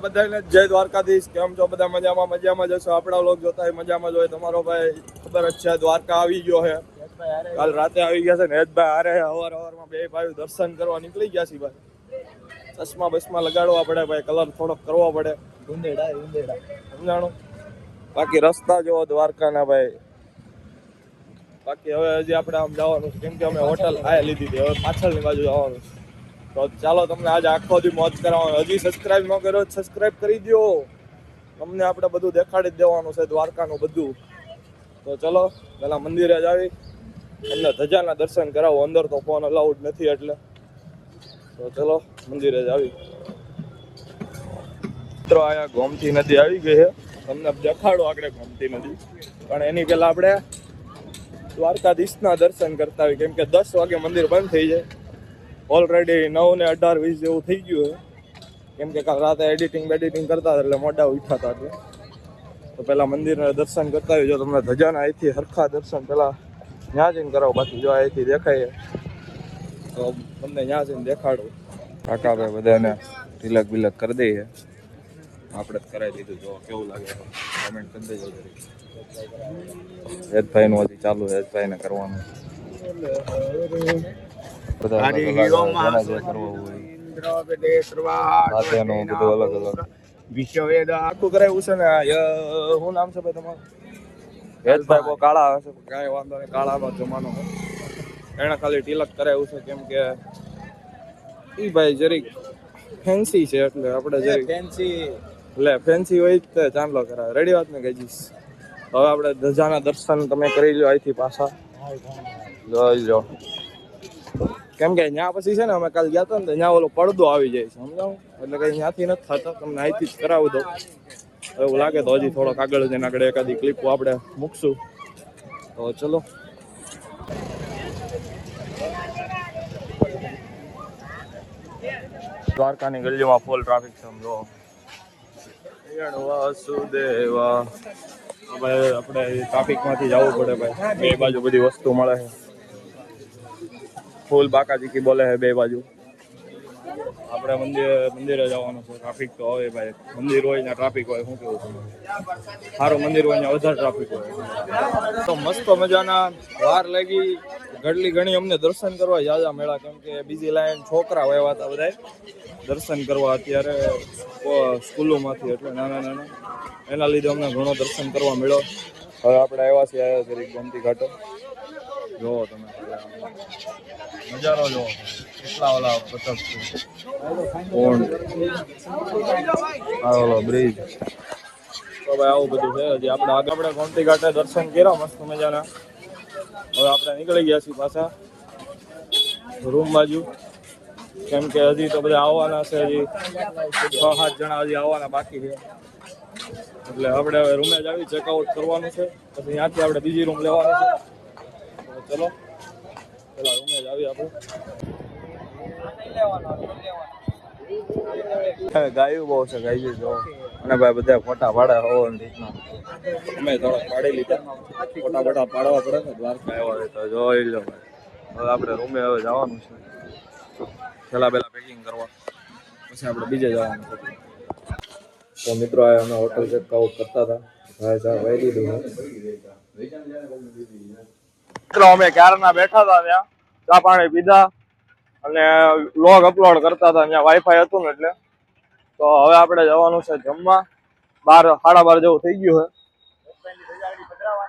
બધાને જય દ્વારકાધીશ. કેમ છો બધા? મજામાં મજામાં જશો આપણા લોક જોતા હોય મજામાં જોઈએ તમારો ભાઈ ખબર જ છે દ્વારકા આવી ગયો છે. કાલ રાતે આવી ગયા છે ને હેતભાઈ હારે હવાર હવારમાં બે ભાઈ દર્શન કરવા નીકળી ગયા છે ભાઈ. ચશ્મા બસમાં લગાડવા પડે ભાઈ કલર થોડોક કરવો પડે. ઉંદેડા ઉંદેડા. સમજાણું? બાકી રસ્તા જોવો દ્વારકાના ભાઈ. બાકી હવે હજી આપણે આમ જવાનું છે. કેમ કે અમે હોટલ આ લીધી હતી. હવે પાછળની બાજુ જવાનું છે. તો ચાલો તમને આજે આખો દી મોજ કરાવવાનું. હજી સબસ્ક્રાઇબ ન કર્યો સબસ્ક્રાઇબ કરી દો તમને આપણે બધું દેખાડી દેવાનું છે, દ્વારકાનું બધું. તો ચલો પેલા મંદિરે જ આવી. તમને ધજાના દર્શન કરાવો. અંદર તો ફોન અલાઉડ નથી એટલે. તો ચલો, મંદિરે જ આવી. મિત્રો અહીંયા ગોમતી નદી આવી ગઈ છે. તમને દેખાડો આગળ ગોમતી નદી. પણ એની પહેલા આપણે દ્વારકાધીશના દર્શન કરતા હોય કેમ કે દસ વાગે મંદિર બંધ થઈ જાય. ઓલરેડી નવ ને અઢાર, વીસ જેવું થઈ ગયું છે. કેમ કે કાલ રાતે એડિટિંગ બેડિટિંગ કરતા હતા એટલે મોઢા ઉઠાતા એટલે. તો પહેલાં મંદિરના દર્શન કરતા હોય, જો તમને ધજાના અહીંથી હરખા દર્શન પહેલાં ત્યાં જઈને કરાવો, બાકી જો અહીંથી દેખાય તો તમને ત્યાં જઈને દેખાડું. કાકા ભાઈ બધાને તિલક બિલક કરી દઈએ. આપણે જ કરાવી દીધું, જો કેવું લાગે કોમેન્ટ કરી દેજો જરી હેતભાઈ નું હજી ચાલુ એજ ને કરવાનું. બધું અલગ અલગ વિશ્વવેદ આખું કરાવ્યું છે ને ય- શું નામ છે ભાઈ તમારું? હેતભાઈ બહુ કાળા આવે છે કાંઈ વાંધો નહીં કાળામાં જમાનો એણે ખાલી તિલક કરાયું છે કેમ કે ઈ ભાઈ જરીક ફેન્સી છે એટલે આપણે જરીક ફેન્સી એટલે ફેન્સી હોય જ તે ચાંદલો કરાવે. રેડી વાત ને કહીશ હવે આપણે ધજાના દર્શન તમે કરી લો અહીંથી પાછા. જોઈ લો કેમ કે ત્યાં પછી છે ને અમે કાલ ગયા હતા ને ત્યાં ઓલો પડદો આવી જાય છે એટલે કઈ ત્યાંથી નથી થતા, તમને અહીંથી જ કરાવી દઉં. એવું લાગે તો હજી થોડોક આગળ જઈને આગળ એકાદી ક્લિપો આપણે મૂકશું. તો ચલો. દ્વારકાની ગલીમાં ફૂલ ટ્રાફિક છે, સમજો. વાસુદેવા. હવે આપણે ટ્રાફિકમાંથી જવું પડે ભાઈ. બે બાજુ બધી વસ્તુ મળે છે. ફૂલ બાકાચીકી બોલે હે બે બાજુ. આપણે મંદિર, મંદિરે જવાનું છે. ટ્રાફિક તો હવે ભાઈ. મંદિર હોય ત્યાં ટ્રાફિક હોય, શું કેવું તમને સારું મંદિર હોય ત્યાં વધારે ટ્રાફિક હોય. તો મસ્ત મજાના વાર લાગી. ઘટલી ઘણી અમને દર્શન કરવા જાજા મેળા કેમ કે બીજી લાઈન છોકરા આવ્યા હતા બધા દર્શન કરવા અત્યારે સ્કૂલોમાંથી એટલે નાના નાના. એના લીધે અમને ઘણો દર્શન કરવા મળ્યો. હવે આપણે આવ્યા છીએ જરીક ગમતી ઘાટો. જોવો તમે નજારો જો કેટલા ઓલા પતક કોણ ઓલો બ્રિજ તો ભાઈ આવું બધું છે હજી આપણે આગળ આપણે ગોમતી ઘાટે દર્શન કર્યા મસ્ત મજાના હવે આપણે નીકળી ગયા છીએ પાછા રૂમ બાજુ કેમ કે હજી તો બધા આવવાના છે હજી છ સાત જણા હજી આવવાના બાકી છે એટલે આપણે હવે રૂમે જ આવી ચેકઆઉટ કરવાનું છે પછી ત્યાંથી આપણે બીજી રૂમ લેવાની છે તો ચલો પેલા રૂમે જ આવી આપણે. હવે ગાયું બહુ છે ગાયું જો અને ભાઈ બધા ફોટા પાડે હો રીતના. અમે થોડા પાડી લીધા. ફોટા ફોટા પાડવા પડે ને દ્વારકા આવ્યા હોય તો જોઈ લો હવે આપણે રૂમે હવે જવાનું છે. પેલા પહેલા પેકિંગ કરવા. પછી આપણે બીજે જવાનું છે. તો મિત્રો આ અમે હોટલ ચેકઆઉટ કરતા હતા. ભાઈ મિત્રો અમે ક્યારના બેઠા હતા ત્યાં. ચા પાણી પીધા અને વ્લોગ અપલોડ કરતા હતા. ત્યાં વાઈફાઈ હતું ને એટલે. તો હવે આપણે જવાનું છે જમવા. બાર, સાડા બાર જેવું થઈ ગયું છે.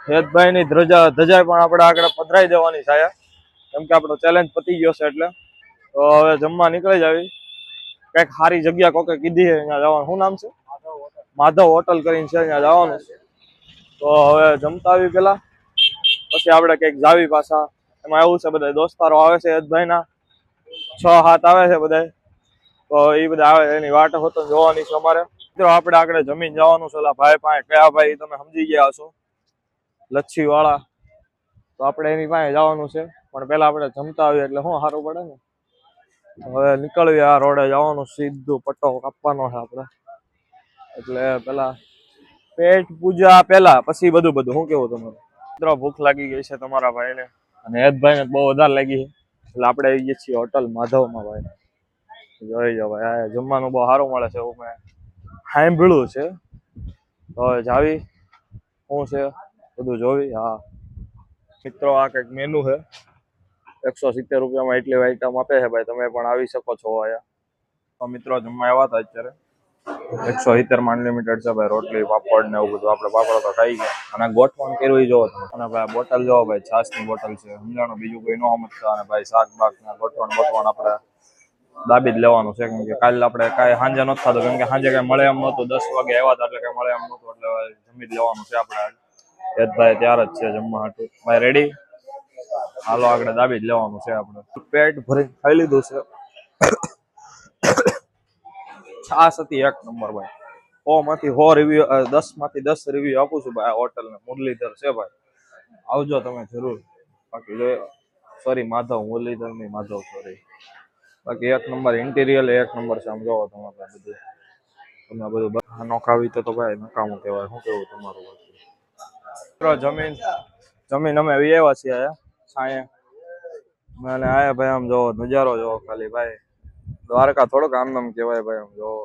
હેતભાઈ ની ધ્રજા ધજાઈ પણ આપણે આગળ પધરાઈ દેવાની છે. કેમ કે આપણો ચેલેન્જ પતી ગયો છે એટલે. તો હવે જમવા નીકળી જાવી. કંઈક સારી જગ્યા કોકે કીધી છે અહીંયા જવાનું. શું નામ છે? માધવ હોટલ કરીને છે અહીંયા જવાનું છે. તો હવે જમતા આવી પેલા પછી આપણે કંઈક જાવી પાછા. એમાં એવું છે બધા દોસ્તારો આવે છે હેતભાઈના છ હાથ આવે છે બધા તો એ બધા આવે, એની વાટ હોતો જોવાની છે અમારે. મિત્રો, આપણે આગળ જમીન જવાનું છે. ભાઈ પાસે, કયા ભાઈ, તમે સમજી ગયા છો લચ્છી વાળા તો આપણે એની પાસે જવાનું છે. પણ પેલા આપણે જમતા આવીએ, એટલે શું સારું પડે ને? હવે નીકળ્યું આ રોડે જવાનું, સીધું પટ્ટો કાપવાનો છે આપણે. એટલે પેલા પેટ પૂજા પેલા પછી બધું બધું. શું કેવું તમારું? મિત્રો, ભૂખ લાગી ગઈ છે તમારા ભાઈને. અને હેતભાઈને બહુ વધારે લાગી છે. એટલે આપણે આવી ગયા છીએ હોટલ માધવમાં ભાઈ. જોઈ જાઓ ભાઈ, આ જમવાનું બહુ સારું મળે છે એવું મેં સાંભળ્યું છે. તો જાવી, શું છે બધું જોવી? હા. મિત્રો, આ કંઈક મેનુ છે. એકસો સિત્તેર રૂપિયામાં એટલી આઈટમ આપે છે ભાઈ, તમે પણ આવી શકો છો અહીંયા. તો મિત્રો, જમવા આવ્યા હતા અત્યારે. એકસો સિત્તેરમાં અનલિમિટેડ છે ભાઈ, રોટલી, પાપડ ને એવું બધું. આપણે પાપડ તો ખાઈ ગયા. અને ગોઠવણ કર્યું જોવો તમે. અને ભાઈ બોટલ જોવો ભાઈ છાસની બોટલ છે. સમજાણું? બીજું કોઈ ન સમજતા અને ભાઈ, શાક બાક ને ગોઠવણ ગોઠવણ આપણે દાબી જ લેવાનું છે. કેમ કે કાલે આપણે કાંઈ સાંજે નથી થતું કેમ કે સાંજે કાંઈ મળે એમ નહોતું. દસ વાગે આવ્યા હતા એટલે કાંઈ મળે એમ નહોતું. એટલે જમી જ લેવાનું છે આપણે. ભાઈ ત્યાર જ છે જમવા હાટું. ભાઈ રેડી હાલો, આગળ દાબી જ લેવાનું છે આપણે. પેટ ભરી ખાઈ લીધું છે. છાસ હતી એક નંબર ભાઈ. સો માંથી સો રિવ્યુ દસમાંથી દસ રિવ્યુ આપું છું ભાઈ આ હોટલ ને. મુરલીધર છે ભાઈ. આવજો તમે જરૂર. બાકી જો સોરી માધવ મુરલીધર નહીં માધવ સોરી બાકી એક નંબર ઇન્ટિરિયર એક નંબર છે. આમ જોવો તમારે બધું. તમે બધું નોખાવી તો ભાઈ નકામું કહેવાય. શું કેવું તમારું? મિત્રો, જમીન જમીન અમે વી આવ્યા છીએ સાંયે અને આયા ભાઈ આમ જોવો, નજારો જોવો ખાલી ભાઈ. દ્વારકા થોડોક આમ નામ કહેવાય ભાઈ, આમ જોવો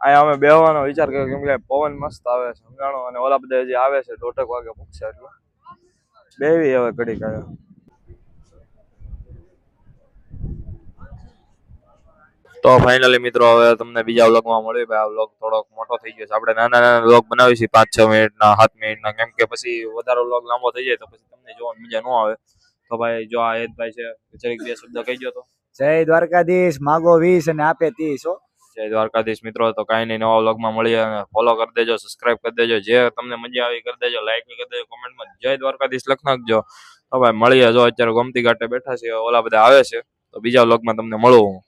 અહીંયા અમે બેહવાનો વિચાર કર્યો કેમ કે પવન મસ્ત આવે છે, સમજાણો? અને ઓલા બધા હજી આવે છે, દોઢક વાગે પૂછશે એટલે. બેવી હવે ઘડીક આયા તો ફાઇનલી મિત્રો, હવે તમને બીજા વ્લોગમાં મળ્યું ભાઈ, આ વ્લોગ થોડોક મોટો થઈ ગયો છે. આપણે નાના નાના વ્લોગ બનાવી છીએ પાંચ છ મિનિટના, સાત મિનિટના, કેમ કે પછી વધારે વ્લોગ લાંબો થઈ જાય તો પછી તમને જોવાની મજા ન આવે. તો ભાઈ, જો આ હેતભાઈ છે, જરીક બે શબ્દ કહી ગયો તો. જય દ્વારકાધીશ, માગો વીસ અને આપે ત્રીસ, હો. જય દ્વારકાધીશ મિત્રો, તો કાંઈ નહીં, નવા વ્લોગમાં મળીએ ફોલો કરી દેજો સબસ્ક્રાઇબ કરી દેજો, જે તમને મજા આવી કરી દેજો લાઈક કરી દેજો કોમેન્ટમાં જય દ્વારકાધીશ લખ નાખજો. તો ભાઈ, મળીએ જો અત્યારે ગોમતી ઘાટે બેઠા છે ઓલા બધા આવે છે, તો બીજા વ્લોગમાં તમને મળું